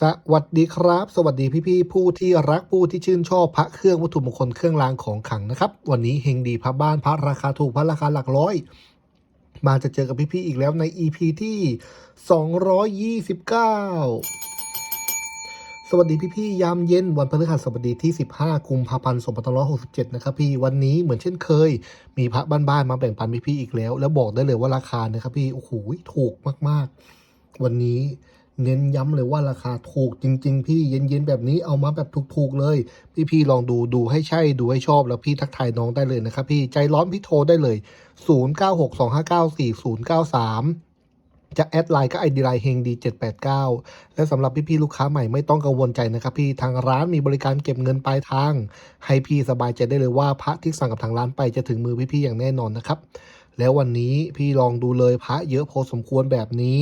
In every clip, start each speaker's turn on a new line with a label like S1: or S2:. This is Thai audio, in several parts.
S1: สวัสดีครับ สวัสดีพี่ๆผู้ที่รักผู้ที่ชื่นชอบพระเครื่องวัตถุมงคลเครื่องรางของขลังนะครับ วันนี้เฮงดีพระบ้านพระราคาถูกพระราคาหลักร้อย มาจะเจอกับพี่ๆอีกแล้วใน EP ที่ 229สวัสดีพี่ๆยามเย็นวันพฤหัสบดีที่ 15กุมภาพันธ์2567 นะครับพี่วันนี้เหมือนเช่นเคย มีพระบ้านๆมาแบ่งปันพี่ๆอีกแล้ว แล้วบอกได้เลยว่าราคานะครับพี่โอ้โหถูกมากๆ วันนี้ เน้นย้ำเลยว่าราคาถูกจริง ๆ พี่เย็นๆแบบนี้เอามาแบบถูกๆเลย พี่ๆลองดูดูให้ใช่ดูให้ชอบแล้วพี่ทักทายน้องได้เลยนะครับพี่ใจร้อนพี่โทรได้เลย 0962594093จะแอดไลน์ก็ไอดีไลน์เฮงดี789 และสำหรับพี่ๆลูกค้าใหม่ไม่ต้องกังวลใจนะครับพี่ทางร้านมีบริการเก็บเงินปลายทาง ให้พี่สบายใจได้เลยว่าพระที่สั่งกับทางร้านไปจะถึงมือพี่ๆอย่างแน่นอนนะครับ แล้ววันนี้พี่ลองดูเลยพระเยอะพอสมควรแบบนี้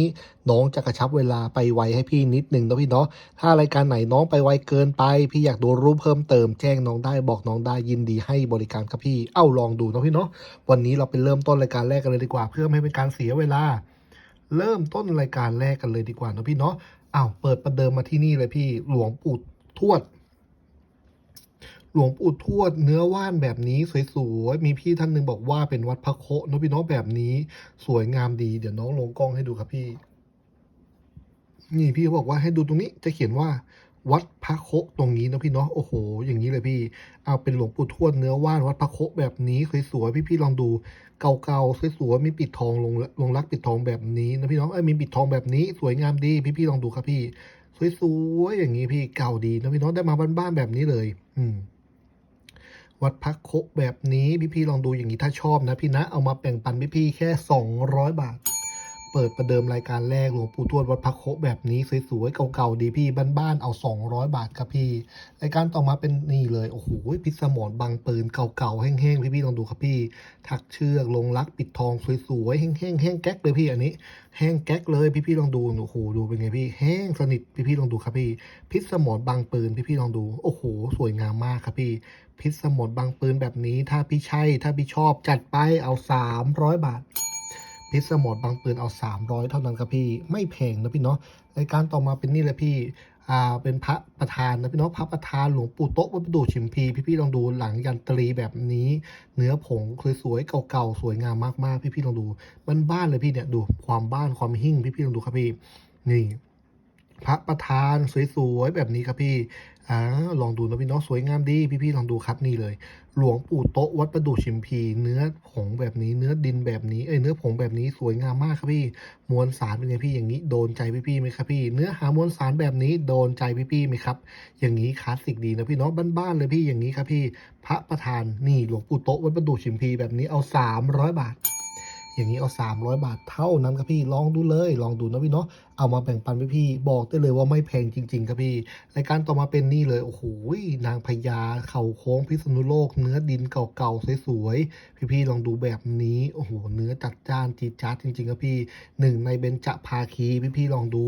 S1: น้องจะกระชับเวลาไปไวให้พี่นิดหนึ่งนะพี่เนาะถ้ารายการไหนน้องไปไวเกินไป พี่อยากดูรูปเพิ่มเติมแจ้งน้องได้บอกน้องได้ยินดีให้บริการครับพี่เอ้าลองดูนะพี่เนาะวันนี้เราไปเริ่มต้นรายการแรกกันเลยดีกว่า เพื่อไม่ให้เป็นการเสียเวลา เริ่มต้นรายการแรกกันเลยดีกว่านะพี่เนาะอ้าวเปิดประเดิมมาที่นี่เลยพี่หลวงปู่ทวด หลวงปู่ทวดเนื้อว่านแบบนี้สวยๆ มีพี่ท่านหนึ่งบอกว่าเป็นวัดพระโคะเนอะพี่น้องแบบนี้ สวยงามดี เดี๋ยวน้องลงกล้องให้ดูครับพี่ นี่พี่เขาบอกว่าให้ดูตรงนี้จะเขียนว่า วัดพระโคะตรงนี้นะพี่เนาะโอ้โห อย่างนี้เลยพี่ เอาเป็นหลวงปู่ทวดเนื้อว่านวัดพระโคะแบบนี้สวยๆพี่ๆลองดูเก่าๆสวยๆมีปิดทองลงลงรักปิดทองแบบนี้นะพี่น้องเอ้ยมีปิดทองแบบนี้ สวยงามดีพี่ๆลองดูครับพี่สวยๆอย่างนี้พี่เก่าดีนะพี่น้องได้มาบ้านๆแบบนี้เลย อืม วัดพักโคแบบนี้พี่ๆลองดูอย่างนี้ถ้าชอบนะพี่นะ เอามาแบ่งปันพี่ๆแค่ 200 บาท เปิดประเดิมรายการแรกหลวงปู่ทวดวัดพักโคแบบนี้สวยๆเก่าๆดีพี่บ้านๆเอา 200 บาทครับพี่รายการต่อมาเป็นนี่เลยโอ้โหพิสมรบางปืนเก่าๆแห้งๆพี่ๆลองดูครับพี่ ถักเชือกลงรักปิดทองสวยๆแห้งๆแห้งแก๊กเลยพี่อันนี้ แห้งแก๊กเลยพี่ๆลองดูโอ้โหดูเป็นไงพี่ แห้งสนิทพี่ๆลองดูครับพี่ พิษสมรบางปืนพี่ๆลองดูโอ้โห สวยงามมากครับพี่พิษสมรบางปืนแบบนี้ ถ้าพี่ใช่ ถ้าพี่ชอบจัดไปเอา 300 บาท พิสมรบางปืนเอา 300 เท่านั้นครับพี่ไม่แพงนะพี่เนาะรายการต่อมาเป็นนี่เลยพี่อ่าเป็นพระประธานนะพี่เนาะพระประธานหลวงปู่โต๊ะวัดประดู่ชิมพีพี่ๆลองดูหลังยันตรีแบบนี้ เนื้อผงสวยๆเก่าๆสวยงามมากๆพี่ๆลองดูบ้านๆเลยพี่เนี่ยดูความบ้านความหิ่งพี่ๆลองดูครับพี่นี่พระประธานสวยๆแบบนี้ครับพี่ อ่าลองดูนะพี่น้องสวยงามดี พี่ๆลองดูครับนี่เลย หลวงปู่โต๊ะวัดประดู่ชิมพี เนื้อผงแบบนี้เนื้อดินแบบนี้เอ้ยเนื้อผงแบบนี้สวยงามมากครับพี่มวลสารเป็นไงพี่อย่างนี้โดนใจพี่ๆไหมครับพี่เนื้อหามวลสารแบบนี้โดนใจพี่ๆไหมครับ อย่างนี้คลาสสิกดีนะพี่น้องบ้านๆเลยพี่อย่างนี้ครับพี่ พระประธานนี่หลวงปู่โต๊ะวัดประดู่ชิมพีแบบนี้เอา 300 บาท อย่างนี้เอา 300 บาทเท่านั้นครับพี่ลองดูเลย ลองดูนะพี่เนาะเอามาแบ่งปันพี่บอกได้เลยว่าไม่แพงจริง ๆ ครับพี่รายการต่อมาเป็นนี่เลยโอ้โหนางพญาเข่าโค้งพิษณุโลก เนื้อดินเก่าๆสวยๆพี่ๆลองดูแบบนี้โอ้โหเนื้อจัดจ้านจีดจ๊าดจริงๆครับพี่หนึ่งในเบญจภาคีพี่ๆลองดู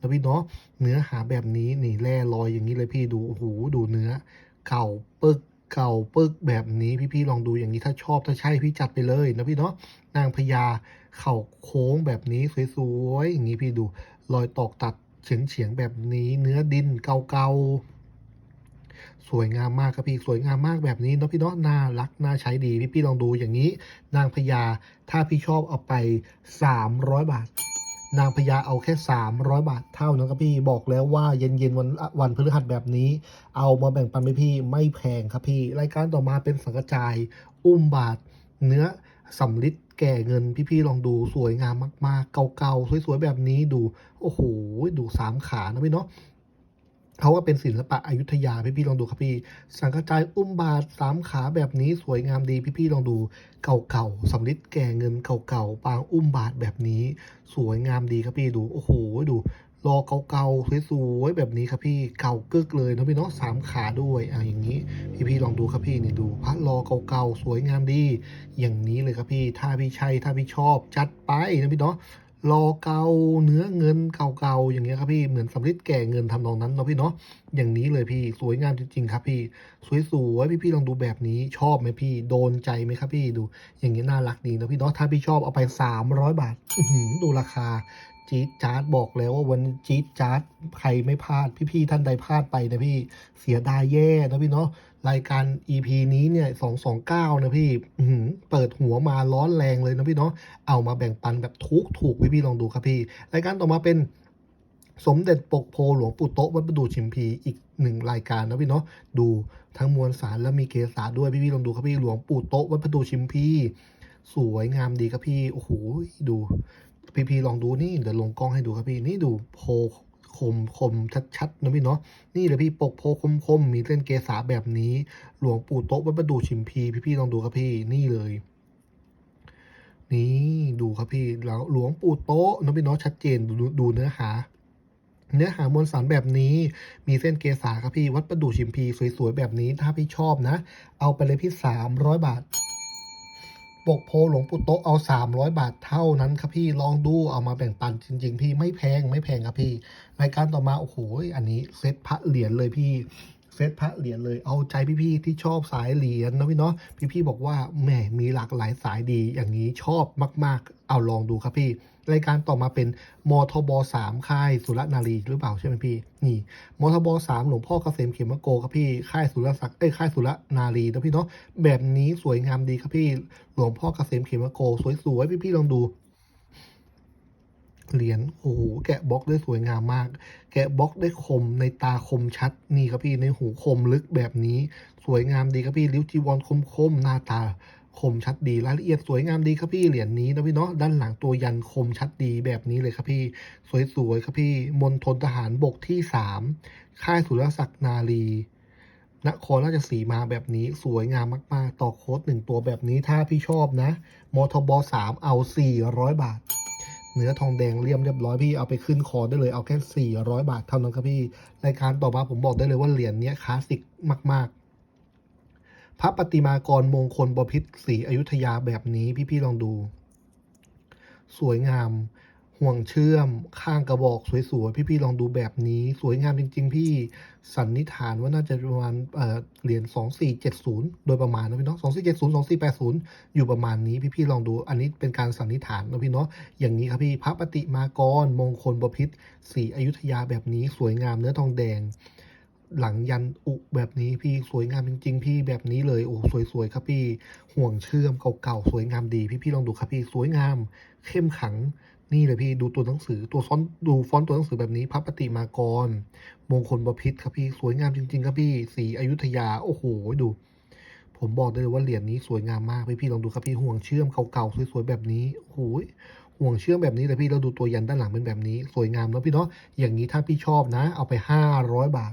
S1: นะพี่เนาะเนื้อหาแบบนี้นี่แร่ลอยอย่างนี้เลยพี่ดูโอ้โหดูเนื้อเก่าปึกเก่าปึกแบบนี้พี่ๆลองดูอย่างนี้ถ้าชอบถ้าใช่พี่จัดไปเลยนะพี่เนาะ นางพญาเข่าโค้งแบบนี้สวยๆอย่างนี้พี่ดู รอยตอกตัดเฉียงๆแบบนี้เนื้อดินเก่าๆสวยงามมากครับพี่สวยงามมากแบบนี้เนาะพี่เนาะน่ารักน่าใช้ดีพี่ๆลองดูอย่างนี้ นางพญาถ้าพี่ชอบเอาไป 300 บาทนางพญาเอาแค่ 300 บาทเท่านั้นครับพี่บอกแล้วว่าเย็นๆวันวันพฤหัสแบบนี้ เอามาแบ่งปันให้พี่ไม่แพงครับพี่ รายการต่อมาเป็นสังกระจาย อุ้มบาท เนื้อสำลิด แก่เงินพี่ๆลองดูสวยงามมากๆ เก่าๆ สวยๆ แบบนี้ดู โอ้โห ดูสามขานะพี่เนาะเขาว่าเป็นศิลปะอยุธยาพี่ๆลองดูครับพี่ สังกระจายอุ้มบาทสามขาแบบนี้สวยงามดีพี่ๆลองดู เก่าๆสำลิดแก่เงินเก่าๆปางอุ้มบาทแบบนี้ สวยงามดีครับพี่ดู โอ้โห ดู รอเก่าๆสวยๆแบบนี้ครับพี่เก่ากึกเลยนะพี่เนาะสามขาด้วยอะอย่างนี้พี่ๆลองดูครับพี่นี่ดูพระรอเก่าๆสวยงามดี อย่างนี้เลยครับพี่ ถ้าพี่ใช่ถ้าพี่ชอบจัดไปนะพี่เนาะรอเก่าเนื้อเงินเก่าๆอย่างเงี้ยครับพี่เหมือนสำลิดแก่เงินทำนองนั้นเนาะพี่เนาะอย่างนี้เลยพี่สวยงามจริงๆครับพี่สวยๆพี่ๆลองดูแบบนี้ชอบไหมพี่โดนใจไหมครับพี่ดู อย่างนี้น่ารักดีนะพี่เนาะถ้าพี่ชอบเอาไป 300 บาทอื้อหือดูราคา จี๊ดจ๊าดบอกแล้วว่าวันจี๊ดจ๊าดใครไม่พลาด พี่ๆท่านใดพลาดไปนะพี่เสียดายแย่นะพี่เนาะรายการ EP นี้เนี่ย229นะพี่อื้อหือเปิดหัวมาร้อนแรงเลยนะพี่เนาะเอามาแบ่งปันแบบทุกถูกพี่ๆลองดูครับพี่ รายการต่อมาเป็นสมเด็จปกโพหลวงปู่โต๊ะวัดประดูชิมพีอีกหนึ่งรายการนะพี่เนาะดูทั้งมวลสารและมีเกสาด้วยพี่ๆลองดูครับพี่หลวงปู่โต๊ะวัดประดูชิมพีสวยงามดีครับพี่โอ้โหดู พี่พีลองดูนี่เดี๋ยวลงกล้องให้ดูครับพี่นี่ดูโพคมคมชัดๆนะพี่เนาะนี่เลยพี่ปกโพคมคมมีเส้นเกสาแบบนี้ หลวงปู่โต๊ะวัดประดูชิมพีพี่ๆลองดูครับพี่นี่เลยนี่ดูครับพี่แล้วหลวงปู่โต๊ะนะพี่เนาะชัดเจนดูดูเนื้อหา เนื้อหามวลสารแบบนี้ มีเส้นเกสาครับพี่วัดประดูชิมพีสวยๆแบบนี้ถ้าพี่ชอบนะ เอาไปเลยพี่สามร้อยบาท ปกโพหลวงปู่โตเอาสามร้อยบาทเท่านั้นครับพี่ลองดูเอามาแบ่งปันจริง ๆ พี่ไม่แพงไม่แพงครับพี่รายการต่อมาโอ้โหอันนี้เซตพระเหรียญเลยพี่ เซตพระเหรียญเลยเอาใจพี่ๆที่ชอบสายเหรียญนะพี่เนาะพี่ๆบอกว่าแหมมีหลากหลายสายดีอย่างนี้ชอบมาก ๆ เอาลองดูครับพี่รายการต่อมาเป็นมทบสามค่ายสุรนารีหรือเปล่าใช่ไหมพี่ นี่มทบสามหลวงพ่อเกษมเขมโกครับพี่ค่ายสุรศักดิ์เอ้ยค่ายสุรนารีนะพี่เนาะแบบนี้สวยงามดีครับพี่ หลวงพ่อเกษมเขมโก สวยๆพี่ๆลองดู เหรียญโอ้โหแกะบล็อกได้สวยงามมาก แกะบล็อกได้คมในตาคมชัดนี่ครับพี่ในหูคมลึกแบบนี้ สวยงามดีครับพี่ริ้วจีวรคมคมหน้าตาคมชัดดีรายละเอียดสวยงามดีครับพี่เหรียญนี้นะพี่เนาะด้านหลังตัวยันคมชัดดีแบบนี้เลยครับพี่ สวยๆครับพี่มณฑลทหารบกที่สามค่ายสุรศักดิ์นารีนครราชสีมาแบบนี้สวยงามมาก ๆ ต่อโค้ดหนึ่งตัวแบบนี้ถ้าพี่ชอบนะมทบสามเอาสี่ร้อยบาท เนื้อทองแดงเลี่ยมเรียบร้อยพี่เอาไปขึ้นคอได้เลยเอาแค่ 400 บาทเท่านั้นครับพี่รายการต่อมาผมบอกได้เลยว่าเหรียญนี้คลาสสิกมาก ๆ พระปฏิมากรมงคลบพิษศรีอยุธยาแบบนี้พี่ๆลองดู สวยงาม ห่วงเชื่อมข้างกระบอกสวยๆ พี่ๆลองดูแบบนี้สวยงามจริง ๆ พี่สันนิษฐานว่าน่าจะประมาณเอ่เหรียญ2470โดยประมาณนะพี่เนาะ2470 2480อยู่ประมาณนี้พี่ๆลองดู อันนี้เป็นการสันนิษฐานนะพี่เนาะอย่างนี้ครับพี่พระปฏิมากรมงคลบพิษศรีอยุธยาแบบนี้สวยงามเนื้อทองแดง หลังยันอุแบบนี้พี่สวยงามจริง ๆ พี่แบบนี้เลยโอ้สวยๆครับพี่ห่วงเชื่อมเก่าๆสวยงามดีพี่ๆลองดูครับพี่สวยงาม เข้มขัง นี่เลยพี่ดูตัวหนังสือตัวฟอนต์ดูฟอนต์ตัวหนังสือแบบนี้พระปฏิมากร มงคลบพิษครับพี่สวยงามจริง ๆ ครับพี่สีอยุธยา โอ้โหดู ผมบอกได้เลยว่าเหรียญนี้สวยงามมากพี่พี่ลองดูครับพี่ห่วงเชื่อมเก่าๆสวยๆแบบนี้โอ้โหห่วงเชื่อมแบบนี้เลยพี่เราดูตัวยันด้านหลังเป็นแบบนี้ สวยงามแล้วพี่เนาะอย่างนี้ถ้าพี่ชอบนะ เอาไปห้าร้อยบาท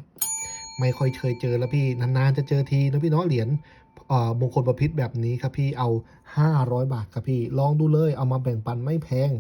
S1: ไม่ค่อยเคยเจอแล้วพี่นานๆจะเจอทีนะพี่เนาะเหรียญมงคลประพิษแบบนี้ครับพี่เอา 500 บาทครับพี่ลองดูเลยเอามาแบ่งปันไม่แพง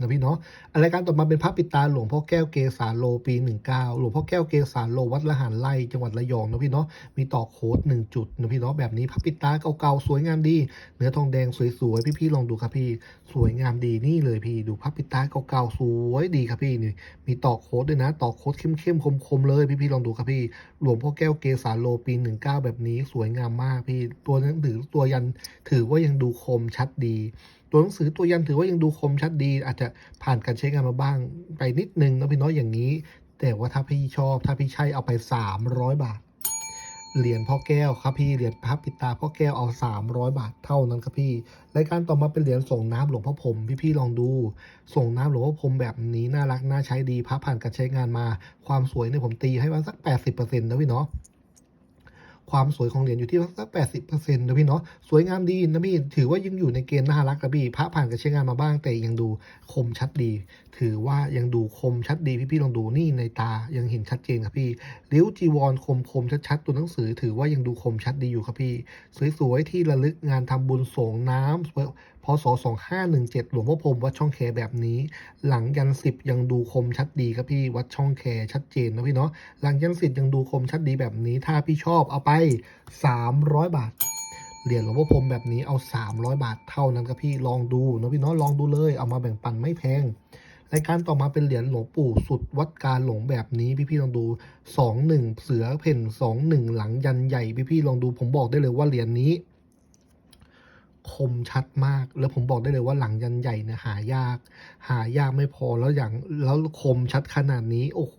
S1: นะพี่เนาะรายการต่อมาเป็นพระปิตาหลวงพ่อแก้วเกษาโลปี 19 หลวงพ่อแก้วเกษาโลวัดละหารไร่จังหวัดระยองนะพี่เนาะมีต่อโค้ด1จุดนะพี่เนาะแบบนี้พระปิตาเก่าๆสวยงามดี เนื้อทองแดงสวยๆพี่ๆลองดูครับพี่สวยงามดีนี่เลยพี่ดูพระปิตาเก่าๆสวยดีครับพี่นี่มีต่อโค้ดด้วยนะต่อโค้ดเข้มๆคมๆเลยพี่ๆลองดูครับพี่หลวงพ่อแก้วเกษาโลปี 19 แบบนี้สวยงามมากพี่ตัวหนังสือตัวยันถือว่ายังดูคมชัดดี ตัวหนังสือตัวยันถือว่ายังดูคมชัดดี อาจจะผ่านการใช้งานมาบ้างไปนิดนึงนะพี่น้อยอย่างนี้ แต่ว่าถ้าพี่ชอบถ้าพี่ใช่เอาไป 300 บาท เหรียญพ่อแก้วครับพี่เหรียญพระปิดตาพ่อแก้วเอา 300 บาทเท่านั้นครับพี่รายการต่อมาเป็นเหรียญส่งน้ำหลวงพ่อพรมพี่ๆลองดู ส่งน้ำหลวงพ่อพรมแบบนี้น่ารักน่าใช้ดีพระผ่านการใช้งานมา ความสวยเนี่ยผมตีให้ว่าสัก 80%นะพี่เนาะ ความสวยของเหรียญอยู่ที่สัก80%นะพี่เนาะสวยงามดีนะพี่ถือว่ายังอยู่ในเกณฑ์น่ารักนะพี่พระผ่านการใช้งานมาบ้างแต่ยังดูคมชัดดี ถือว่ายังดูคมชัดดีพี่ๆลองดูนี่ในตายังเห็นชัดเจนครับพี่ริ้วจีวรคมคมชัดๆตัวหนังสือ ถือว่ายังดูคมชัดดีอยู่ครับพี่ สวยๆที่ระลึกงานทำบุญส่งน้ำ พศ 2517 หลวงพ่อพรมวัดช่องแคแบบนี้ หลังยันสิบยังดูคมชัดดีครับพี่วัดช่องแคชัดเจนนะพี่เนาะหลังยันสิบยังดูคมชัดดีแบบนี้ ถ้าพี่ชอบเอาไป 300 บาทเหรียญหลวงพ่อพรมแบบนี้เอา 300 บาทเท่านั้นครับพี่ลองดูนะพี่เนาะลองดูเลยเอามาแบ่งปันไม่แพงรายการต่อมาเป็นเหรียญหลวงปู่สุดวัดการหลงแบบนี้พี่ๆลองดูสองหนึ่งเสือเพ่นสองหนึ่งหลังยันใหญ่พี่ๆลองดูผมบอกได้เลยว่าเหรียญนี้ คมชัดมาก แล้วผมบอกได้เลยว่าหลังยันใหญ่เนี่ยหายาก หายากไม่พอแล้วอย่างแล้วคมชัดขนาดนี้ โอ้โห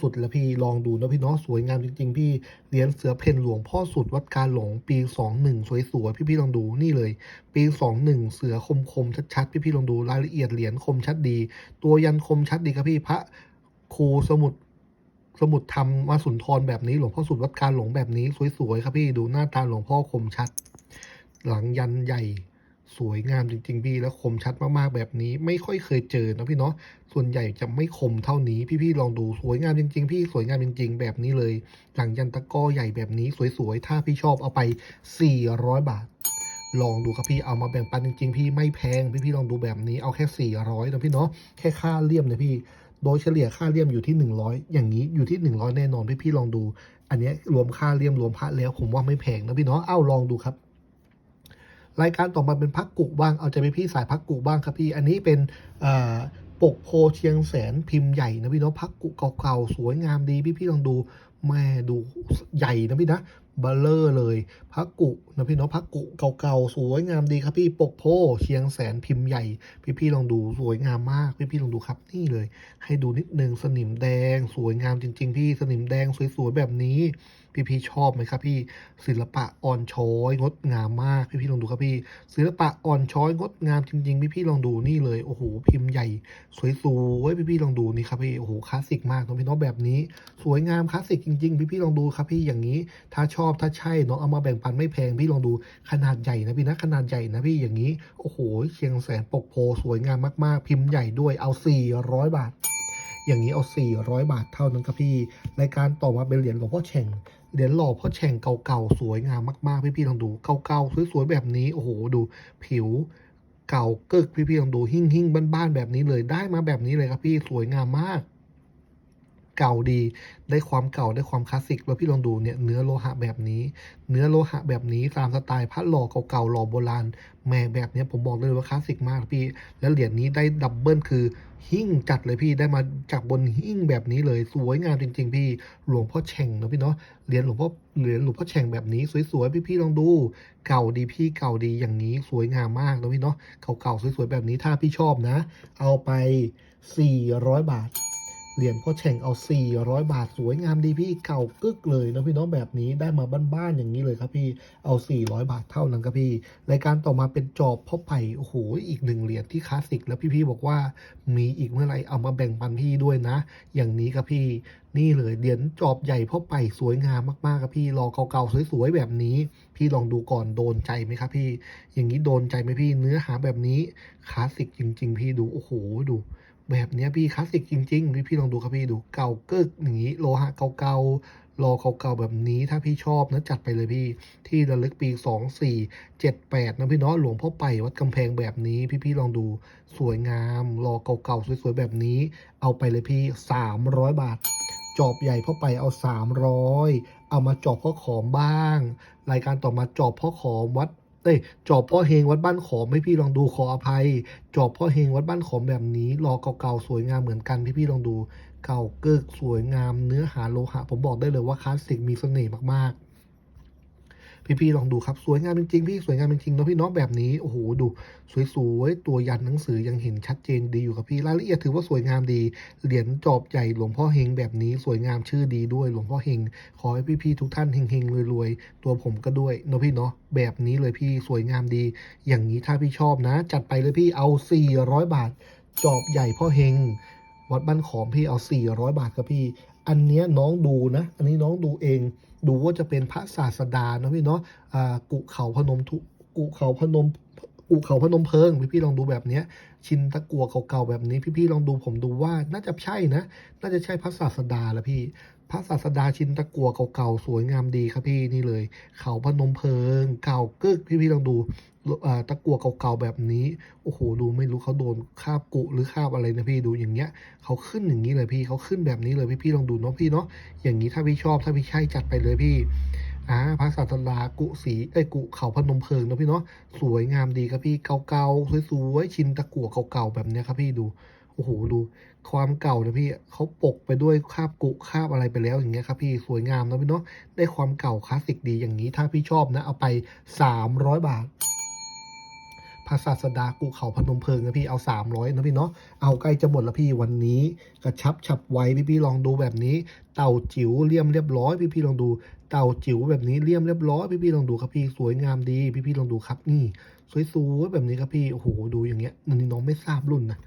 S1: สุดๆแล้วพี่ลองดูนะพี่เนาะสวยงามจริง ๆ พี่เหรียญเสือเพ่นหลวงพ่อสุดวัดการหลงปี 21 สวยๆพี่ๆลองดูนี่เลย ปี 21 เสือคมๆชัดๆพี่ๆลองดูรายละเอียดเหรียญคมชัดดี ตัวยันคมชัดดีครับพี่พระครูสมุดสมุดธรรมมาสุนทรแบบนี้หลวงพ่อสุดวัดการหลงแบบนี้สวยๆครับพี่ดูหน้าตาหลวงพ่อคมชัด หลังยันใหญ่สวยงามจริง ๆ พี่ แล้วคมชัดมากๆแบบนี้ ไม่ค่อยเคยเจอนะพี่เนาะส่วนใหญ่จะไม่คมเท่านี้ พี่ๆลองดูสวยงามจริง ๆ พี่สวยงามจริง ๆ แบบนี้เลย หลังยันตะก้อใหญ่แบบนี้สวยๆถ้าพี่ชอบเอาไป 400 บาท ลองดูครับพี่เอามาแบ่งปันจริง ๆ พี่ไม่แพงพี่ๆลองดูแบบนี้เอาแค่ 400นะพี่เนาะแค่ค่าเลี่ยมนะพี่โดยเฉลี่ยค่าเลี่ยมอยู่ที่ 100 อย่างนี้อยู่ที่ 100 แน่นอนพี่ๆลองดู อันนี้รวมค่าเลี่ยมรวมพระแล้วผมว่าไม่แพงนะพี่เนาะเอ้าลองดูครับ รายการต่อมาเป็นพักกุบ้าง เอาใจไปพี่สายพักกุบ้างครับพี่ อันนี้เป็นปกโพเชียงแสนพิมพ์ใหญ่นะพี่เนาะพักกุเก่าๆสวยงามดีพี่ๆลองดูแม่ดูใหญ่นะพี่นะเบลเลอร์เลยพักกุนะพี่เนาะพักกุเก่าๆสวยงามดีครับพี่ปกโพเชียงแสนพิมพ์ใหญ่ พี่ๆลองดูสวยงามมากพี่ๆลองดูครับนี่เลย ให้ดูนิดนึงสนิมแดง สวยงามจริง ๆ พี่สนิมแดงสวยๆแบบนี้พี่ๆชอบไหมครับพี่ศิลปะอ่อนช้อย งดงามมากพี่ๆลองดูครับพี่ ศิลปะอ่อนช้อยงดงามจริง ๆ พี่ๆลองดูนี่เลยโอ้โหพิมพ์ใหญ่สวยๆพี่ๆลองดูนี่ครับพี่โอ้โหคลาสสิกมากน้องพี่น้องแบบนี้ สวยงามคลาสสิกจริง ๆ พี่ๆลองดูครับพี่อย่างนี้ ถ้าชอบถ้าใช่เนาะเอามาแบ่งปันไม่แพงพี่ลองดูขนาดใหญ่นะพี่นะขนาดใหญ่นะพี่อย่างนี้โอ้โหเชียงแสนปกโพสวยงามมากๆ พิมพ์ใหญ่ด้วยเอา 400 บาทอย่างนี้เอา 400 บาทเท่านั้นครับพี่ รายการต่อมาเป็นเหรียญหลวงพ่อแฉ่ง เหรียญหล่อพ่อแฉ่งเก่าๆ สวยงามมาก ๆ พี่ๆลองดูเก่าๆสวยๆแบบนี้โอ้โหดูผิวเก่าเกึกพี่ๆลองดูหิ่งหิ่งๆบ้านๆแบบนี้เลยได้มาแบบนี้เลยครับพี่สวยงามมาก เก่าดี ได้ความเก่าได้ความคลาสสิก แล้วพี่ลองดูเนี่ยเนื้อโลหะแบบนี้ เนื้อโลหะแบบนี้ตามสไตล์พระหล่อเก่าๆหล่อโบราณแม่แบบเนี้ยผมบอกเลยว่าคลาสสิกมากพี่ แล้วเหรียญนี้ได้ดับเบิลคือหิ้งจัดเลยพี่ได้มาจากบนหิ้งแบบนี้เลยสวยงามจริง ๆ พี่หลวงพ่อแฉ่งนะพี่เนาะเหรียญหลวงพ่อเหรียญหลวงพ่อแฉ่งแบบนี้สวยๆพี่ๆลองดู เก่าดีพี่เก่าดีอย่างนี้สวยงามมากนะพี่เนาะเก่าๆสวยๆแบบนี้ถ้าพี่ชอบนะ เอาไป 400 บาท เหรียญพ่อแฉ่งเอา 400 บาทสวยงามดีพี่เก่ากึกเลยนะพี่น้องแบบนี้ได้มาบ้านๆอย่างนี้เลยครับพี่เอา 400 บาทเท่านั้นครับพี่รายการต่อมาเป็นจอบพ่อไผ่โอ้โหอีกหนึ่งเหรียญที่คลาสสิกแล้วพี่ๆบอกว่ามีอีกเมื่อไหรเอามาแบ่งปันพี่ด้วยนะ อย่างนี้ครับพี่ นี่เลยเหรียญจอบใหญ่พ่อไผ่สวยงามมากๆครับพี่รอเก่าๆสวยๆแบบนี้พี่ลองดูก่อนโดนใจไหมครับพี่ อย่างนี้โดนใจไหมพี่ เนื้อหาแบบนี้คลาสสิกจริง ๆ พี่ดูโอ้โหดู แบบเนี้ยพี่คลาสสิกจริงๆพี่พี่ลองดูครับพี่ดูเก่าเกึกอย่างนี้โลหะเก่าๆรอเก่าๆแบบนี้ถ้าพี่ชอบนะจัดไปเลยพี่ ที่ระลึกปี 2 4 7 8นะพี่เนาะหลวงพ่อไปวัดกำแพงแบบนี้ พี่พี่ลองดูสวยงาม รอเก่าๆสวยๆแบบนี้ เอาไปเลยพี่ 300 บาท จอบใหญ่พ่อไปเอา 300 เอามาจอบพ่อขอมบ้าง รายการต่อมาจอบพ่อขอมวัดเอ้ยจอบพ่อเฮงวัดบ้านขอมให้พี่ลองดูขออภัย จอบพ่อเฮงวัดบ้านขอมแบบนี้รอเก่าๆสวยงามเหมือนกันพี่พี่ลองดู เก่าเกิกสวยงามเนื้อหาโลหะ ผมบอกได้เลยว่าคลาสสิกมีเสน่ห์มากๆ พี่ๆลองดูครับ สวยงามจริงๆพี่สวยงามจริงๆเนาะพี่เน้องแบบนี้โอ้โหดู สวยๆตัวยันหนังสือยังเห็นชัดเจนดีอยู่ครับพี่รายละเอียดถือว่าสวยงามดีเหรียญจอบใหญ่หลวงพ่อเฮงแบบนี้สวยงามชื่อดีด้วยหลวงพ่อเฮงขอให้พี่ๆทุกท่านเฮงๆรวยๆตัวผมก็ด้วยเนาะพี่เนาะแบบนี้เลยพี่สวยงามดี อย่างนี้ถ้าพี่ชอบนะ จัดไปเลยพี่เอา 400 บาท จอบใหญ่พ่อเฮงวัดบ้านขอมพี่เอา 400 บาทครับพี่ อันเนี้ยน้องดูนะ อันนี้น้องดูเอง ดูว่าจะเป็นพระศาสดานะพี่เนาะอ่ากุเขาพนมทุกุเขาพนมกุเขาพนมเพิงพี่พี่ๆลองดูแบบเนี้ย ชินตะกัวเก่าๆแบบนี้พี่ๆลองดูผมดูว่าน่าจะใช่นะ น่าจะใช่พระศาสดาละพี่ พระศาสดาชินตะกัวเก่าๆสวยงามดีครับพี่นี่เลย เขาพนมเพิง เก่ากึกพี่ๆลองดูตะกัวเก่าๆแบบนี้โอ้โหดูไม่รู้เขาโดนคาบกุหรือคาบอะไรนะพี่ดูอย่างเงี้ยเขาขึ้นอย่างนี้เลยพี่เขาขึ้นแบบนี้เลยพี่ๆลองดูเนาะพี่เนาะอย่างนี้ถ้าพี่ชอบถ้าพี่ใช่จัดไปเลยพี่อ่าพระศาสดากุสีเอ้กุเขาพนมเพิงเนาะพี่เนาะสวยงามดีครับพี่เก่าๆสวยๆชินตะกัวเก่าๆแบบเนี้ยครับพี่ดู โอ้โหดูความเก่านะพี่เขาปกไปด้วยคาบกุคาบอะไรไปแล้วอย่างเงี้ยครับพี่สวยงามนะพี่เนาะได้ความเก่าคลาสสิกดีอย่างนี้ ถ้าพี่ชอบนะ เอาไป 300 บาทระศาสดากูเขาพนมเพลิงนะพี่เอา 300นะพี่เนาะเอาใกล้จะหมดแล้วพี่วันนี้กระชับฉับไวพี่พี่ๆลองดูแบบนี้ เต่าจิ๋วเลี่ยมเรียบร้อยพี่พี่ๆลองดูเต่าจิ๋วแบบนี้เลี่ยมเรียบร้อยพี่พี่ๆลองดูครับพี่สวยงามดีพี่พี่ๆลองดูครับนี่สวยๆแบบนี้ครับพี่โอ้โหดูอย่างเงี้ยอันนี้น้องไม่ทราบรุ่นนะ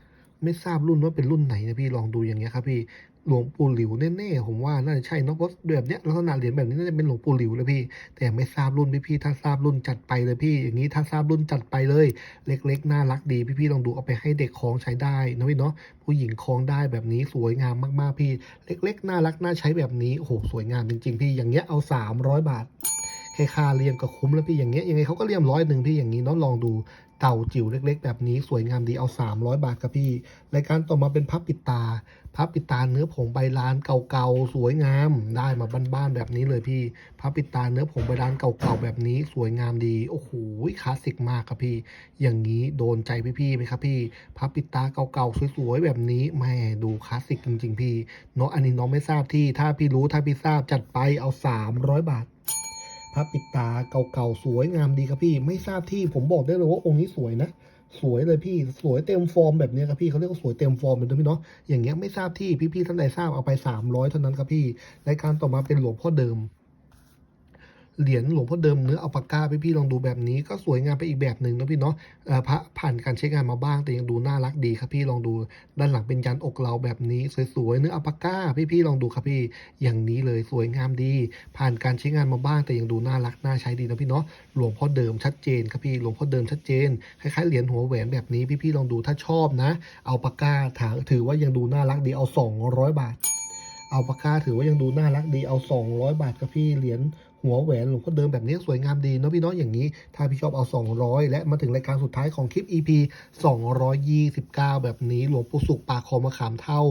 S1: ไม่ทราบรุ่นว่าเป็นรุ่นไหนนะพี่ลองดูอย่างเงี้ยครับพี่หลวงปู่หลิวแน่ๆผมว่าน่าจะใช่เนอะเพราะแบบเนี้ยลักษณะเหรียญแบบนี้น่าจะเป็นหลวงปู่หลิวเลยพี่ แต่ไม่ทราบรุ่นพี่ๆถ้าทราบรุ่นจัดไปเลยพี่ อย่างนี้ถ้าทราบรุ่นจัดไปเลย เล็กๆน่ารักดีพี่ๆลองดูเอาไปให้เด็กคล้องใช้ได้นะพี่เนาะผู้หญิงคล้องได้แบบนี้สวยงามมากๆพี่ เล็ก ๆ น่ารักน่าใช้แบบนี้โอ้โหสวยงามจริงๆพี่อย่างเงี้ยเอา 300 บาท แค่ค่าเรียมก็คุ้มแล้วพี่อย่างเงี้ยยังไงเขาก็เรียมร้อยหนึ่งพี่อย่างนี้เนาะลองดูเต่าจิ๋วเล็ก ๆ แบบนี้สวยงามดีเอา 300 บาทครับพี่รายการต่อมาเป็นพับปิดตาพับปิดตาเนื้อผงใบลานเก่าๆสวยงามได้มาบ้านๆแบบนี้เลยพี่พับปิดตาเนื้อผงใบลานเก่าๆแบบนี้สวยงามดีโอ้โหคลาสสิกมากครับพี่ อย่างนี้โดนใจพี่ๆไหมครับพี่พับปิดตาเก่าๆสวยๆแบบนี้แม่ดูคลาสสิกจริง ๆ พี่เนาะอันนี้น้องไม่ทราบที่ถ้าพี่รู้ถ้าพี่ทราบจัดไปเอา 300 บาท พระปิดตาเก่าๆสวยงามดีครับพี่ ไม่ทราบที่ผมบอกได้เลยว่าองค์นี้สวยนะสวยเลยพี่สวยเต็มฟอร์มแบบนี้ครับพี่เขาเรียกว่าสวยเต็มฟอร์มเลยนะพี่เนาะอย่างเงี้ยไม่ทราบที่พี่ๆท่านใดทราบเอาไปสามร้อยเท่านั้นครับพี่รายการต่อมาเป็นหลวงพ่อเดิม เหรียญหลวงพ่อเดิมเนื้ออัลปาก้าพี่ๆลองดูแบบนี้ก็สวยงามไปอีกแบบหนึ่งนะพี่เนาะพระผ่านการใช้งานมาบ้างแต่ยังดูน่ารักดีครับพี่ลองดูด้านหลังเป็นยันอกเราแบบนี้สวยๆเนื้ออัลปาก้าพี่ๆลองดูครับพี่อย่างนี้เลยสวยงามดี ผ่านการใช้งานมาบ้างแต่ยังดูน่ารักน่าใช้ดีนะพี่เนาะหลวงพ่อเดิมชัดเจนครับพี่หลวงพ่อเดิมชัดเจนคล้ายๆเหรียญหัวแหวนแบบนี้พี่ๆลองดูถ้าชอบนะ เอาปากกาถาถือว่ายังดูน่ารักดีเอา 200 บาท เอาปากกาถือว่ายังดูน่ารักดีเอา 200 บาทครับพี่เหรียญ หัวแหวนหลวงพ่อเดิมแบบนี้สวยงามดีเนาะพี่เนาะอย่างนี้ ถ้าพี่ชอบเอา 200 และมาถึงรายการสุดท้ายของคลิป EP 229 แบบนี้หลวงปู่สุขปากคอมะขามเท่า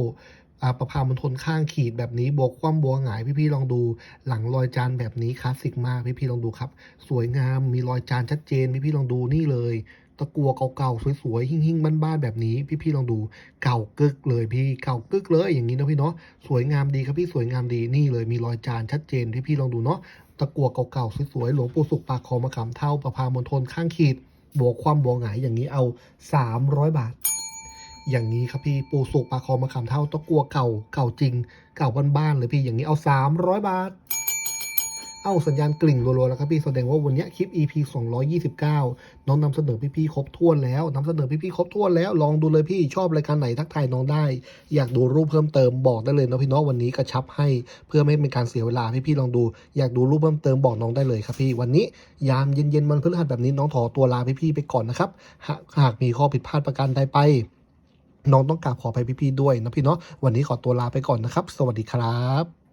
S1: อ่าประพามณฑลข้างขีดแบบนี้บวกคว่ำบัวหงายพี่ๆลองดู หลังรอยจานแบบนี้คลาสสิกมากพี่ๆลองดูครับ สวยงามมีรอยจานชัดเจนพี่ๆลองดูนี่เลยตะกัวเก่าๆสวยๆหิ่งๆบ้านๆแบบนี้ พี่ๆลองดูเก่ากึกเลยพี่เก่ากึกเลยอย่างนี้นะพี่เนาะสวยงามดีครับพี่สวยงามดีนี่เลยมีรอยจานชัดเจนพี่ๆลองดูเนาะ ตะกัวเก่าๆสวยๆหลวงปู่สุขปากคอมะขามเท่าประพามณฑลข้างขีด บวกความบวกหงายอย่างนี้เอา 300 บาท อย่างนี้ครับพี่ปูสุกปลาคอมะขามเท่าตะกัวเก่าเก่าจริง เก่าบ้านๆเลยพี่อย่างนี้เอา 300 บาท เอ้าสัญญาณกลิ่งรัวๆแล้วครับพี่แสดงว่าวันนี้คลิป EP 229 น้องนำเสนอพี่ๆครบถ้วนแล้วนำเสนอพี่ๆครบถ้วนแล้วลองดูเลยพี่ชอบรายการไหนทักทายน้องได้ อยากดูรูปเพิ่มเติมบอกได้เลยนะพี่เน้องวันนี้กระชับให้เพื่อไม่เป็นการเสียเวลาพี่ๆลองดู อยากดูรูปเพิ่มเติมบอกน้องได้เลยครับพี่วันนี้ยามเย็นๆมันพฤหัสแบบนี้น้องขอตัวลาพี่ๆไปก่อนนะครับหากหากมีข้อผิดพลาดประการใดไป น้องต้องกราบขออภัยพี่ๆด้วยนะพี่เนาะวันนี้ขอตัวลาไปก่อนนะครับ สวัสดีครับ